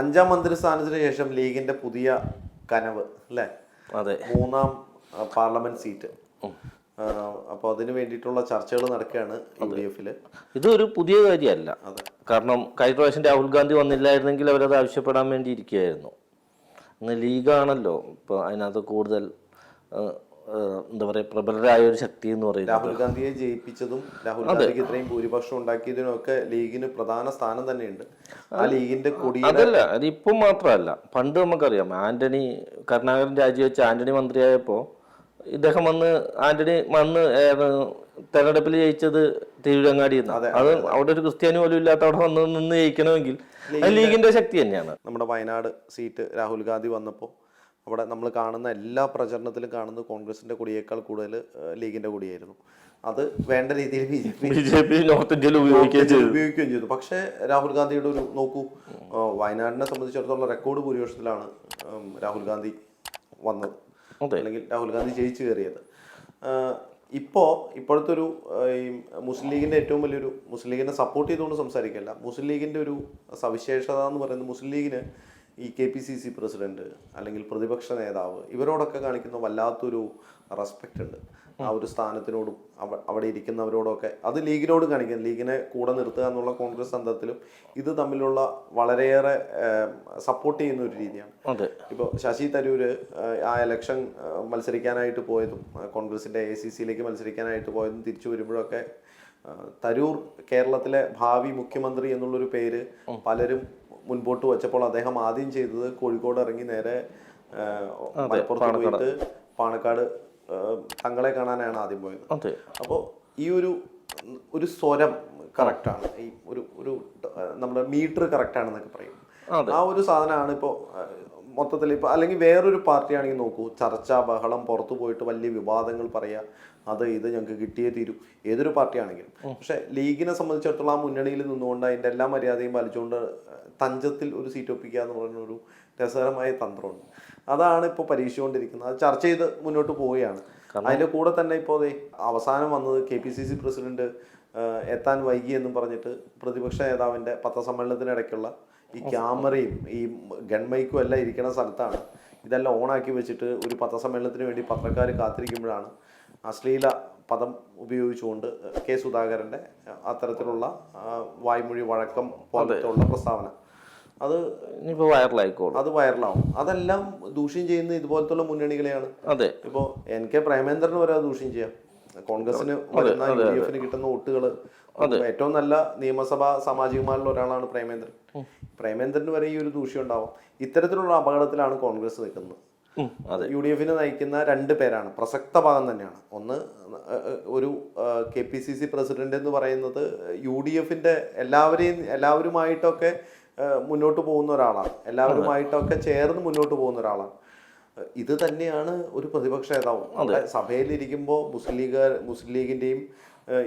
അഞ്ചാം മന്ത്രിസ്ഥാനത്തിന് ശേഷം ലീഗിന്റെ പുതിയ കനവ് അല്ലേ? അതെ. മൂന്നാം പാർലമെന്റ് സീറ്റ്. അപ്പോൾ അതിന് വേണ്ടിയിട്ടുള്ള ചർച്ചകൾ നടക്കുകയാണ് യു ഡി എഫിൽ. ഇതൊരു പുതിയ കാര്യമല്ല. അതെ. കാരണം കഴിഞ്ഞ പ്രാവശ്യം രാഹുൽ ഗാന്ധി വന്നില്ലായിരുന്നെങ്കിൽ അവരത് ആവശ്യപ്പെടാൻ വേണ്ടി ഇരിക്കുകയായിരുന്നു ഇന്ന് ലീഗാണല്ലോ. ഇപ്പോൾ അതിനകത്ത് കൂടുതൽ എന്താ പറയുക പ്രബലരായ ഒരു ശക്തി എന്ന് പറയുന്നത്. രാഹുൽ ഗാന്ധിയെ ജയിപ്പിച്ചതും രാഹുൽ ഗാന്ധിക്ക് ഇത്രയും ഭൂരിപക്ഷം ഉണ്ടാക്കിയതിനും ഒക്കെ ലീഗിന് പ്രധാന സ്ഥാനം തന്നെയുണ്ട്. ആ ലീഗിന്റെ കൊടിയുടെ അതല്ല അത് ഇപ്പം മാത്രമല്ല പണ്ട് നമുക്കറിയാം ആന്റണി കരുണാകരൻ രാജിവെച്ച ആന്റണി മന്ത്രിയായപ്പോൾ ഇദ്ദേഹം വന്ന് ആന്റണി വന്ന് തെരഞ്ഞെടുപ്പിൽ ജയിച്ചത് അതെ അത് അവിടെ ഒരു ക്രിസ്ത്യാനി പോലും ഇല്ലാത്ത അവിടെ വന്ന് നിന്ന് ജയിക്കണമെങ്കിൽ ലീഗിന്റെ ശക്തി തന്നെയാണ്. നമ്മുടെ വയനാട് സീറ്റ് രാഹുൽ ഗാന്ധി വന്നപ്പോൾ അവിടെ നമ്മൾ കാണുന്ന എല്ലാ പ്രചരണത്തിലും കാണുന്ന കോൺഗ്രസിന്റെ കൊടിയേക്കാൾ കൂടുതൽ ലീഗിന്റെ കൊടിയായിരുന്നു. അത് വേണ്ട രീതിയിൽ B J P B J P north ഇന്ത്യയിൽ ഉപയോഗിക്കുകയും ചെയ്തു. ഉപയോഗിക്കുകയും ചെയ്തു. പക്ഷേ രാഹുൽ ഗാന്ധിയുടെ ഒരു നോക്കൂ വയനാടിനെ സംബന്ധിച്ചിടത്തോളം റെക്കോർഡ് ഭൂരിപക്ഷത്തിലാണ് രാഹുൽ ഗാന്ധി വന്നത്. അല്ലെങ്കിൽ രാഹുൽ ഗാന്ധി ജയിച്ചു കയറിയത്. ഇപ്പോൾ ഇപ്പോ ഇപ്പോഴത്തെ ഒരു ഈ മുസ്ലിം ലീഗിന്റെ ഏറ്റവും വലിയൊരു മുസ്ലിം ലീഗിനെ സപ്പോർട്ട് ചെയ്തുകൊണ്ട് സംസാരിക്കല്ല. മുസ്ലിം ലീഗിന്റെ ഒരു സവിശേഷത എന്ന് പറയുന്നത് മുസ്ലിം ലീഗിന് ഈ K P C C president അല്ലെങ്കിൽ പ്രതിപക്ഷ നേതാവ് ഇവരോടൊക്കെ കാണിക്കുന്ന വല്ലാത്തൊരു റെസ്പെക്റ്റ് ഉണ്ട്. ആ ഒരു സ്ഥാനത്തിനോടും അവ- അവിടെ ഇരിക്കുന്നവരോടൊക്കെ അത് ലീഗിനോട് കാണിക്കുന്നത് ലീഗിനെ കൂടെ നിർത്തുക എന്നുള്ള കോൺഗ്രസ് തന്ത്രത്തിലും ഇത് തമ്മിലുള്ള വളരെയേറെ സപ്പോർട്ട് ചെയ്യുന്ന ഒരു രീതിയാണ്. ഇപ്പോൾ ശശി തരൂര് ആ എലക്ഷൻ മത്സരിക്കാനായിട്ട് പോയതും കോൺഗ്രസിന്റെ എ സി സിയിലേക്ക് മത്സരിക്കാനായിട്ട് പോയതും തിരിച്ചു വരുമ്പോഴൊക്കെ തരൂർ കേരളത്തിലെ ഭാവി മുഖ്യമന്ത്രി എന്നുള്ളൊരു പേര് പലരും മുൻപോട്ട് വച്ചപ്പോൾ അദ്ദേഹം ആദ്യം ചെയ്തത് കോഴിക്കോട് ഇറങ്ങി നേരെ മലപ്പുറത്ത് പോയിട്ട് പാണക്കാട്. തങ്ങളെ കാണാനാണ് ആദ്യം പോയത്. അപ്പോൾ ഈ ഒരു ഒരു സ്വരം കറക്റ്റാണ്. ഈ ഒരു ഒരു നമ്മുടെ മീറ്റർ കറക്റ്റാണെന്നൊക്കെ പറയും. ആ ഒരു സാധനമാണ് ഇപ്പോൾ മൊത്തത്തിൽ ഇപ്പോൾ അല്ലെങ്കിൽ വേറൊരു പാർട്ടിയാണെങ്കിൽ നോക്കൂ. ചർച്ച ബഹളം പുറത്തു പോയിട്ട് വലിയ വിവാദങ്ങൾ പറയുക അത് ഇത് ഞങ്ങൾക്ക് കിട്ടിയേ തീരൂ. ഏതൊരു പാർട്ടിയാണെങ്കിലും. പക്ഷേ ലീഗിനെ സംബന്ധിച്ചിടത്തോളം ആ മുന്നണിയിൽ നിന്നുകൊണ്ട് അതിന്റെ എല്ലാ മര്യാദയും പാലിച്ചുകൊണ്ട് തഞ്ചത്തിൽ ഒരു സീറ്റ് ഒപ്പിക്കുക എന്ന് പറയുന്ന ഒരു രസകരമായ തന്ത്രമുണ്ട്. അതാണ് ഇപ്പോൾ പരീക്ഷിച്ചുകൊണ്ടിരിക്കുന്നത്. അത് ചർച്ച ചെയ്ത് മുന്നോട്ട് പോവുകയാണ്. അതിന്റെ കൂടെ തന്നെ ഇപ്പോൾ അവസാനം വന്നത് K P C C president എത്താൻ വൈകി എന്നും പറഞ്ഞിട്ട് പ്രതിപക്ഷ നേതാവിന്റെ പത്രസമ്മേളനത്തിനിടയ്ക്കുള്ള ഈ ക്യാമറയും ഈ ഗൺമൈക്കും എല്ലാം ഇരിക്കുന്ന സ്ഥലത്താണ്. ഇതെല്ലാം ഓണാക്കി വെച്ചിട്ട് ഒരു പത്രസമ്മേളനത്തിന് വേണ്ടി പത്രക്കാർ കാത്തിരിക്കുമ്പോഴാണ് അശ്ലീല പദം ഉപയോഗിച്ചുകൊണ്ട് കെ സുധാകരന്റെ അത്തരത്തിലുള്ള വായ്മൊഴി വഴക്കം പോലത്തുള്ള പ്രസ്താവന. അത് ഇനിയിപ്പോൾ വൈറലായിക്കോളും. അത് വൈറലാവും. അതെല്ലാം ദൂഷ്യം ചെയ്യുന്ന ഇതുപോലത്തുള്ള മുന്നണികളെയാണ്. അതെ. ഇപ്പോൾ എൻ കെ പ്രേമേന്ദ്രന് വരെ ദൂഷ്യം ചെയ്യാം. കോൺഗ്രസിന് വരുന്ന യു ഡി എഫിന് കിട്ടുന്ന വോട്ടുകൾ ഏറ്റവും നല്ല നിയമസഭാ സാമാജികമാരിൽ ഒരാളാണ് പ്രേമേന്ദ്രൻ. പ്രേമേന്ദ്രന് വരെ ഈ ഒരു ദൂഷ്യം ഉണ്ടാവും. ഇത്തരത്തിലുള്ള അപകടത്തിലാണ് കോൺഗ്രസ് നിൽക്കുന്നത്. യു ഡി എഫിനെ നയിക്കുന്ന രണ്ട് പേരാണ്. പ്രസക്ത ഭാഗം തന്നെയാണ്. ഒന്ന് ഒരു K P C C president എന്ന് പറയുന്നത് യു ഡി എഫിന്റെ എല്ലാവരെയും എല്ലാവരുമായിട്ടൊക്കെ മുന്നോട്ട് പോകുന്ന ഒരാളാണ്. എല്ലാവരുമായിട്ടൊക്കെ ചേർന്ന് മുന്നോട്ട് പോകുന്ന ഒരാളാണ്. ഇത് തന്നെയാണ് ഒരു പ്രതിപക്ഷ നേതാവ്. സഭയിലിരിക്കുമ്പോൾ മുസ്ലിം ലീഗ് മുസ്ലിം ലീഗിന്റെയും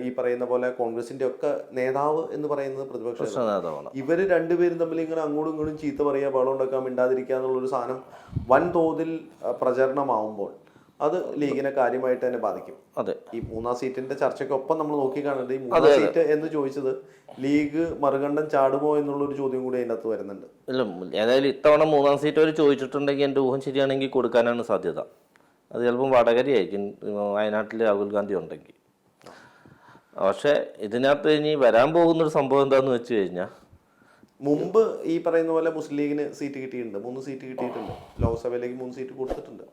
ഈ പറയുന്ന പോലെ കോൺഗ്രസിന്റെ ഒക്കെ നേതാവ് എന്ന് പറയുന്നത് പ്രതിപക്ഷ നേതാവാണ്. ഇവർ രണ്ടുപേരും തമ്മിൽ ഇങ്ങനെ അങ്ങോട്ടും ഇങ്ങോട്ടും ചീത്ത പറയുക ബഹളം ഉണ്ടാക്കാൻ മിണ്ടാതിരിക്കുക എന്നുള്ളൊരു സാധനം വൻതോതിൽ പ്രചരണമാവുമ്പോൾ അത് ലീഗിനെ കാര്യമായിട്ട് തന്നെ ബാധിക്കും. അതെ. ഈ മൂന്നാം സീറ്റിന്റെ ചർച്ചയ്ക്കൊപ്പം നമ്മൾ നോക്കി കാണേണ്ടത് ഈ മൂന്നാം സീറ്റ് എന്ന് ചോദിച്ചത് ലീഗ് മറുകണ്ഠം ചാടുമോ എന്നുള്ള ഒരു ചോദ്യം കൂടി അതിന്റെ അകത്ത് വരുന്നുണ്ട്. ഇല്ല ഏതായാലും ഇത്തവണ മൂന്നാം സീറ്റ് അവർ ചോദിച്ചിട്ടുണ്ടെങ്കിൽ എന്റെ ഊഹം ശരിയാണെങ്കിൽ കൊടുക്കാനാണ് സാധ്യത. അത് ചിലപ്പം വടകരയായിരിക്കും വയനാട്ടിൽ രാഹുൽ ഗാന്ധി ഉണ്ടെങ്കിൽ. പക്ഷേ ഇതിനകത്ത് ഇനി വരാൻ പോകുന്ന ഒരു സംഭവം എന്താന്ന് വെച്ച് കഴിഞ്ഞാൽ മുമ്പ് ഈ പറയുന്ന പോലെ മുസ്ലിം ലീഗിന് സീറ്റ് കിട്ടിയിട്ടുണ്ട്. മൂന്ന് സീറ്റ് കിട്ടിയിട്ടുണ്ട്. ലോക്സഭയിലേക്ക് മൂന്ന് സീറ്റ് കൊടുത്തിട്ടുണ്ട്.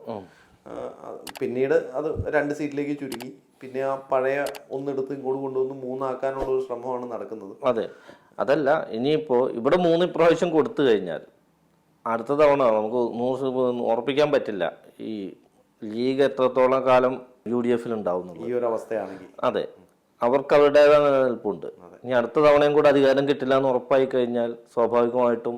പിന്നീട് അത് രണ്ട് സീറ്റിലേക്ക് ചുരുങ്ങി പിന്നെ ആ പഴയ ഒന്നെടുത്ത് ഇങ്ങോട്ട് കൊണ്ടുവന്ന് മൂന്നാക്കാനുള്ള ഒരു ശ്രമമാണ് നടക്കുന്നത്. അതെ. അതല്ല ഇനിയിപ്പോൾ ഇവിടെ മൂന്ന് പ്രാവശ്യം കൊടുത്തു കഴിഞ്ഞാൽ അടുത്ത തവണ നമുക്ക് നൂറ് ഉറപ്പിക്കാൻ പറ്റില്ല. ഈ ലീഗ് എത്രത്തോളം കാലം യു ഡി എഫിൽ ഉണ്ടാവുന്നുള്ളൂ ഈ ഒരു അവസ്ഥയാണെങ്കിൽ. അതെ. അവർക്ക് അവരുടേതായ നിലനിൽപ്പുണ്ട് ഇനി അടുത്ത തവണയും കൂടെ അധികാരം കിട്ടില്ല എന്ന് ഉറപ്പായി കഴിഞ്ഞാൽ സ്വാഭാവികമായിട്ടും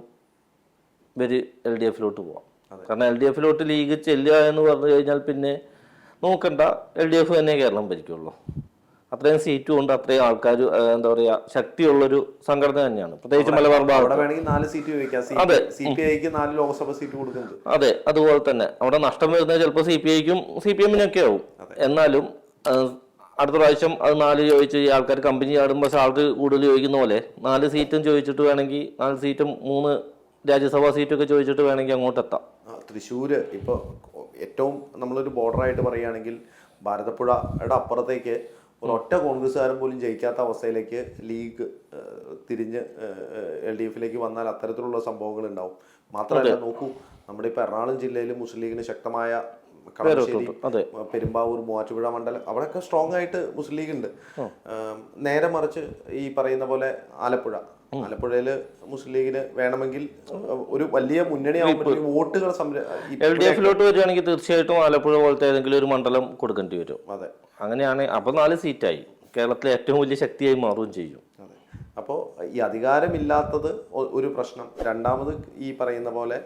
ഇവർ എൽ ഡി എഫിലോട്ട് പോവാം കാരണം എൽ ഡി എഫിലോട്ട് ലീഗ് ചെല്ലുക എന്ന് പറഞ്ഞു കഴിഞ്ഞാൽ പിന്നെ നോക്കണ്ട എൽ ഡി എഫ് തന്നെ കേരളം ഭരിക്കുള്ളൂ. അത്രയും സീറ്റും ഉണ്ട് അത്രയും ആൾക്കാർ എന്താ പറയുക ശക്തിയുള്ളൊരു സംഘടന തന്നെയാണ്. പ്രത്യേകിച്ച് മലബാർ അതെ. അതെ അതുപോലെ തന്നെ. അവിടെ നഷ്ടം വരുന്നത് ചിലപ്പോൾ സി പി ഐക്കും സി പി എമ്മിനൊക്കെ ആവും. എന്നാലും അടുത്ത പ്രാവശ്യം അത് നാല് ചോദിച്ച് ഈ ആൾക്കാർ കമ്പനി ചാടുമ്പോൾ സാലറി കൂടുതൽ ചോദിക്കുന്ന പോലെ നാല് സീറ്റും ചോദിച്ചിട്ട് വേണമെങ്കിൽ നാല് സീറ്റും മൂന്ന് രാജ്യസഭാ സീറ്റൊക്കെ ചോദിച്ചിട്ട് വേണമെങ്കിൽ അങ്ങോട്ട് എത്താം. തൃശ്ശൂർ ഇപ്പോൾ ഏറ്റവും നമ്മളൊരു border-ആയിട്ട് പറയുകയാണെങ്കിൽ ഭാരതപ്പുഴയുടെ അപ്പുറത്തേക്ക് ഒരൊറ്റ കോൺഗ്രസ്സുകാരൻ പോലും ജയിക്കാത്ത അവസ്ഥയിലേക്ക് ലീഗ് തിരിഞ്ഞ് എൽ ഡി എഫിലേക്ക് വന്നാൽ അത്തരത്തിലുള്ള സംഭവങ്ങൾ ഉണ്ടാവും. മാത്രമല്ല നോക്കൂ നമ്മുടെ ഇപ്പോൾ എറണാകുളം ജില്ലയിൽ മുസ്ലിം ലീഗിന് ശക്തമായ കളമശ്ശേരി പെരുമ്പാവൂർ മൂവാറ്റുപുഴ മണ്ഡലം അവിടെയൊക്കെ സ്ട്രോങ് ആയിട്ട് മുസ്ലിം ലീഗ് ഉണ്ട്. നേരെ മറിച്ച് ഈ പറയുന്ന പോലെ ആലപ്പുഴ. ആലപ്പുഴയിൽ മുസ്ലിം ലീഗിന് വേണമെങ്കിൽ ഒരു വലിയ മുന്നണി വോട്ടുകൾ എൽ ഡി എഫിലോട്ട് വരികയാണെങ്കിൽ തീർച്ചയായിട്ടും ആലപ്പുഴ പോലത്തെ ഏതെങ്കിലും ഒരു മണ്ഡലം കൊടുക്കേണ്ടി വരും. അതെ. അങ്ങനെയാണ് അപ്പൊ നാല് സീറ്റായി. കേരളത്തിലെ ഏറ്റവും വലിയ ശക്തിയായി മാറുകയും ചെയ്യും. അപ്പോൾ ഈ അധികാരമില്ലാത്തത് ഒരു പ്രശ്നം. രണ്ടാമത് ഈ പറയുന്ന പോലെ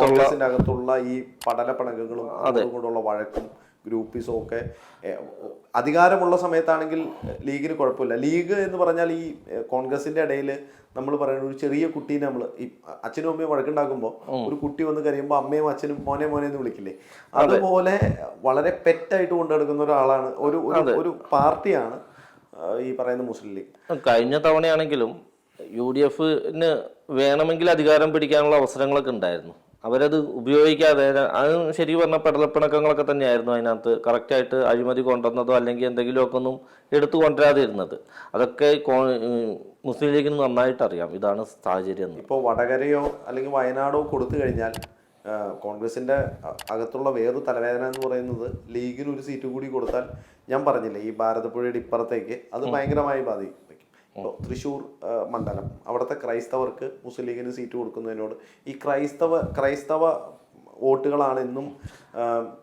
കോൺഗ്രസിനകത്തുള്ള- ഈ പടലപ്പണകങ്ങളും അതും. അതുകൊണ്ടുള്ള വഴക്കും ഗ്രൂപ്പിസും ഒക്കെ അധികാരമുള്ള സമയത്താണെങ്കിൽ ലീഗിന് കുഴപ്പമില്ല. ലീഗ് എന്ന് പറഞ്ഞാൽ ഈ കോൺഗ്രസിന്റെ ഇടയിൽ നമ്മൾ പറയുന്ന ഒരു ചെറിയ കുട്ടീനെ നമ്മൾ ഈ അച്ഛനും അമ്മയും വഴക്കുണ്ടാക്കുമ്പോൾ ഒരു കുട്ടി വന്ന് കരയുമ്പോൾ അമ്മയും അച്ഛനും മോനെ മോനെ എന്ന് വിളിക്കില്ലേ? അതുപോലെ വളരെ പെറ്റായിട്ട് കൊണ്ടു നടക്കുന്ന ഒരാളാണ്. ഒരു ഒരു- ഒരു പാർട്ടിയാണ് ഈ പറയുന്ന മുസ്ലിം ലീഗ്. കഴിഞ്ഞ തവണയാണെങ്കിലും യു ഡി എഫിന് വേണമെങ്കിൽ അധികാരം പിടിക്കാനുള്ള അവസരങ്ങളൊക്കെ ഉണ്ടായിരുന്നു. അവരത് ഉപയോഗിക്കാതെ അത് ശരി പറഞ്ഞ പെടലപ്പിണക്കങ്ങളൊക്കെ തന്നെയായിരുന്നു അതിനകത്ത്. കറക്റ്റായിട്ട് അഴിമതി കൊണ്ടുവന്നതോ അല്ലെങ്കിൽ എന്തെങ്കിലുമൊക്കെ ഒന്നും എടുത്തു കൊണ്ടുവരാതെ ഇരുന്നത് അതൊക്കെ മുസ്ലിം ലീഗിന് നന്നായിട്ട് അറിയാം. ഇതാണ് സാഹചര്യം. എന്ന് ഇപ്പോൾ വടകരയോ അല്ലെങ്കിൽ വയനാടോ കൊടുത്തു കഴിഞ്ഞാൽ കോൺഗ്രസിന്റെ അകത്തുള്ള വേറൊരു തലവേദന എന്ന് പറയുന്നത് ലീഗിന് ഒരു സീറ്റ് കൂടി കൊടുത്താൽ ഞാൻ പറഞ്ഞില്ലേ ഈ ഭാരതപ്പുഴയുടെ ഇപ്പുറത്തേക്ക് അത് ഭയങ്കരമായി ബാധിക്കും. തൃശ്ശൂർ മണ്ഡലം. അവിടുത്തെ ക്രൈസ്തവർക്ക് മുസ്ലിം ലീഗിന് സീറ്റ് കൊടുക്കുന്നതിനോട് ഈ ക്രൈസ്തവ ക്രൈസ്തവ വോട്ടുകളാണ് ഇന്നും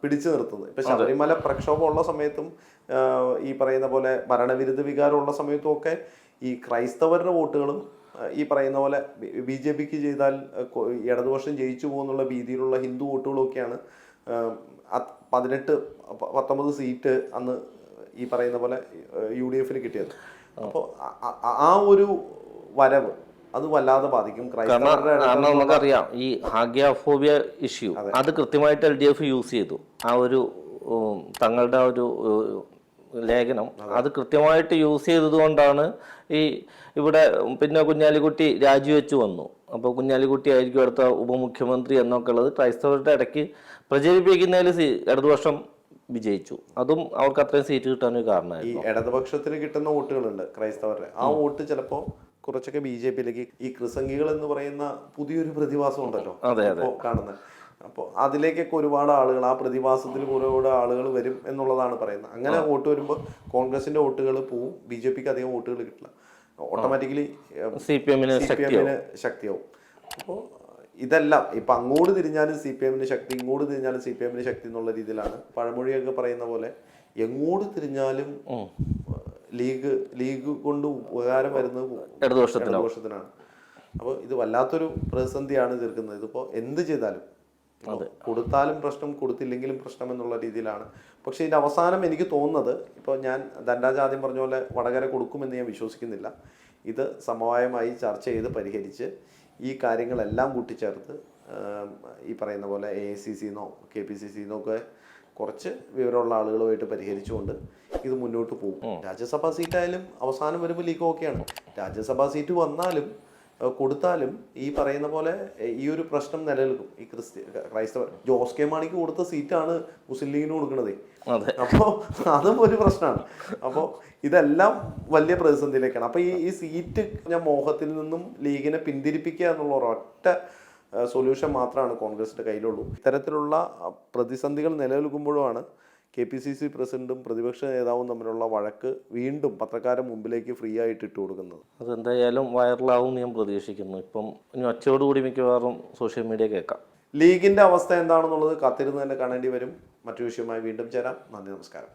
പിടിച്ചു നിർത്തുന്നത്. ഇപ്പൊ ശബരിമല പ്രക്ഷോഭമുള്ള സമയത്തും ഈ പറയുന്ന പോലെ ഭരണവിരുദ്ധ വികാരമുള്ള സമയത്തും ഒക്കെ ഈ ക്രൈസ്തവരുടെ വോട്ടുകളും ഈ പറയുന്ന പോലെ ബി ജെ പിക്ക് ചെയ്താൽ ഇടതുപക്ഷം ജയിച്ചു പോകുന്നുള്ള രീതിയിലുള്ള ഹിന്ദു വോട്ടുകളൊക്കെയാണ് പതിനെട്ട് പത്തൊമ്പത് സീറ്റ് അന്ന് ഈ പറയുന്ന പോലെ യു ഡി എഫിന് കിട്ടിയത്. അപ്പോൾ ആ ഒരു വരവ് അത് വല്ലാതെ ബാധിക്കും. കാരണം നമുക്കറിയാം ഈ ഹാഗ്യാഫോബിയ ഇഷ്യൂ അത്. കൃത്യമായിട്ട് എൽ ഡി എഫ് യൂസ് ചെയ്തു. ആ ഒരു തങ്ങളുടെ ഒരു ലേഖനം അത്. കൃത്യമായിട്ട് യൂസ് ചെയ്തതുകൊണ്ടാണ് ഈ ഇവിടെ പിന്നെ കുഞ്ഞാലിക്കുട്ടി രാജിവെച്ച് വന്നു. അപ്പോൾ കുഞ്ഞാലിക്കുട്ടി ആയിരിക്കും അടുത്ത ഉപമുഖ്യമന്ത്രി എന്നൊക്കെ ഉള്ളത്. ക്രൈസ്തവരുടെ ഇടയ്ക്ക് പ്രചരിപ്പിക്കുന്നതിൽ ഇടതുപക്ഷം വിജയിച്ചു. അതും അവർക്ക് അത്രയും സീറ്റ് കിട്ടാനൊരു കാരണമായി ഈ ഇടതുപക്ഷത്തിന് കിട്ടുന്ന വോട്ടുകളുണ്ട് ക്രൈസ്തവരുടെ. ആ വോട്ട് ചിലപ്പോ കുറച്ചൊക്കെ ബി ജെ പിയിലേക്ക് ഈ ക്രിസംഗികൾ എന്ന് പറയുന്ന പുതിയൊരു പ്രതിഭാസം ഉണ്ടല്ലോ അതെ, ഇപ്പോൾ കാണുന്നത് അപ്പോൾ അതിലേക്കൊക്കെ ഒരുപാട് ആളുകൾ ആ പ്രതിഭാസത്തിൽ കൂടെ ആളുകൾ വരും എന്നുള്ളതാണ് പറയുന്നത്. അങ്ങനെ വോട്ട് വരുമ്പോൾ കോൺഗ്രസിന്റെ വോട്ടുകൾ പോവും ബി ജെ പിക്ക് അധികം വോട്ടുകൾ കിട്ടില്ല. ഓട്ടോമാറ്റിക്കലി സി പി എമ്മിന് ശക്തിയാവും. അപ്പോൾ ഇതെല്ലാം ഇപ്പൊ അങ്ങോട്ട് തിരിഞ്ഞാലും സി പി എമ്മിന് ശക്തി ഇങ്ങോട്ട് തിരിഞ്ഞാലും സി പി എമ്മിന് ശക്തി എന്നുള്ള രീതിയിലാണ്. പഴമൊഴിയൊക്കെ പറയുന്ന പോലെ എങ്ങോട്ട് തിരിഞ്ഞാലും ലീഗ് ലീഗ് കൊണ്ട് ഉപകാരം വരുന്നത് ഇടതുപക്ഷത്തിന് ഇടതുപക്ഷത്തിനാണ്. അപ്പോൾ ഇത് വല്ലാത്തൊരു പ്രതിസന്ധിയാണ് തീർക്കുന്നത് ഇതിപ്പോ എന്ത് ചെയ്താലും കൊടുത്താലും പ്രശ്നം കൊടുത്തില്ലെങ്കിലും പ്രശ്നം എന്നുള്ള രീതിയിലാണ്. പക്ഷെ ഇതിന്റെ അവസാനം എനിക്ക് തോന്നുന്നത് ഇപ്പോൾ ഞാൻ ധനരാജ് ആദ്യം പറഞ്ഞ പോലെ വടകര കൊടുക്കുമെന്ന് ഞാൻ വിശ്വസിക്കുന്നില്ല. ഇത് സമവായമായി ചർച്ച ചെയ്ത് പരിഹരിച്ച് ഈ കാര്യങ്ങളെല്ലാം കൂട്ടിച്ചേർത്ത് ഈ പറയുന്ന പോലെ എ ഐ സി സിന്നോ കെ പി സി സിന്നോ ഒക്കെ കുറച്ച് വിവരമുള്ള ആളുകളുമായിട്ട് പരിഹരിച്ചുകൊണ്ട് ഇത് മുന്നോട്ട് പോകും. രാജ്യസഭാ സീറ്റായാലും അവസാനം വരുമ്പോൾ ലീഗ് ഓക്കെയാണ് രാജ്യസഭാ സീറ്റ് വന്നാലും കൊടുത്താലും ഈ പറയുന്ന പോലെ ഈ ഒരു പ്രശ്നം നിലനിൽക്കും. ഈ ക്രിസ്ത്യ ക്രൈസ്തവ ജോസ് കെ മാണിക്ക് കൊടുത്ത സീറ്റാണ് മുസ്ലിം ലീഗിന് കൊടുക്കുന്നത് അപ്പോൾ അതും ഒരു പ്രശ്നമാണ്. അപ്പോൾ ഇതെല്ലാം വലിയ പ്രതിസന്ധിയിലേക്കാണ്. അപ്പോൾ ഈ ഈ സീറ്റ് ഞാൻ മോഹത്തിൽ നിന്നും ലീഗിനെ പിന്തിരിപ്പിക്കുക എന്നുള്ള ഒരൊറ്റ സൊല്യൂഷൻ മാത്രമാണ് കോൺഗ്രസിന്റെ കയ്യിലുള്ളൂ. ഇത്തരത്തിലുള്ള പ്രതിസന്ധികൾ നിലനിൽക്കുമ്പോഴുമാണ് കെ പി സി സി പ്രസിഡന്റും പ്രതിപക്ഷ നേതാവും തമ്മിലുള്ള വഴക്ക് വീണ്ടും പത്രക്കാരൻ മുമ്പിലേക്ക് ഫ്രീ ആയിട്ട് ഇട്ട് കൊടുക്കുന്നത്. അതെന്തായാലും വൈറലാവും ഞാൻ പ്രതീക്ഷിക്കുന്നു. ഇപ്പം ഇനി ഒച്ചയോടുകൂടി മിക്കവാറും സോഷ്യൽ മീഡിയ കേൾക്കാം. ലീഗിന്റെ അവസ്ഥ എന്താണെന്നുള്ളത് കാത്തിരുന്ന് തന്നെ കാണേണ്ടി വരും. മറ്റു വിഷയമായി വീണ്ടും ചേരാം. നന്ദി നമസ്കാരം.